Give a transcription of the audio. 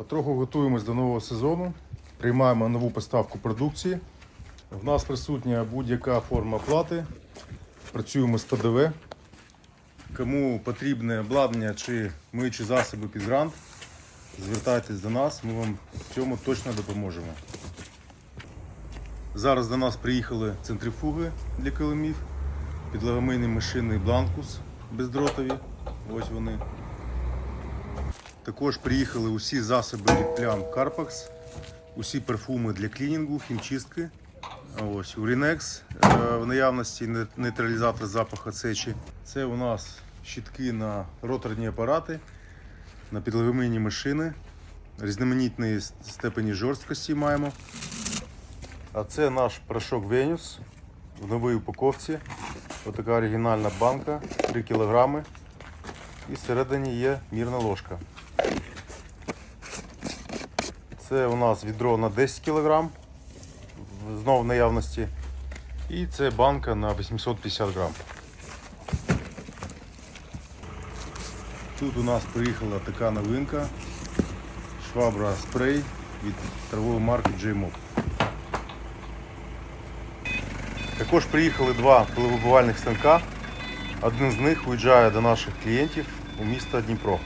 Потроху готуємось до нового сезону, приймаємо нову поставку продукції. В нас присутня будь-яка форма оплати. Працюємо з ПДВ. Кому потрібне обладнання чи миючі засоби під грант, звертайтесь до нас, ми вам в цьому точно допоможемо. Зараз до нас приїхали центрифуги для килимів, підлагомийні машини Бланкус бездротові. Ось вони. Також приїхали усі засоби від плям Carpax, усі парфуми для клінінгу, хімчистки. Ось е, в наявності нейтралізатор запаху сечі. Це у нас щітки на роторні апарати, на підлагомийні машини, різноманітні степені жорсткості маємо. А це наш порошок Venus в новій упаковці. Ось така оригінальна банка, 3 кг. І всередині є мірна ложка. Це у нас відро на 10 кг знову в наявності. І це банка на 850 грам. Тут у нас приїхала така новинка. Швабра спрей від торгової марки J-Mob. Також приїхали два пиловибивальних станка. Один з них уїжджає до наших клієнтів у місто Дніпро.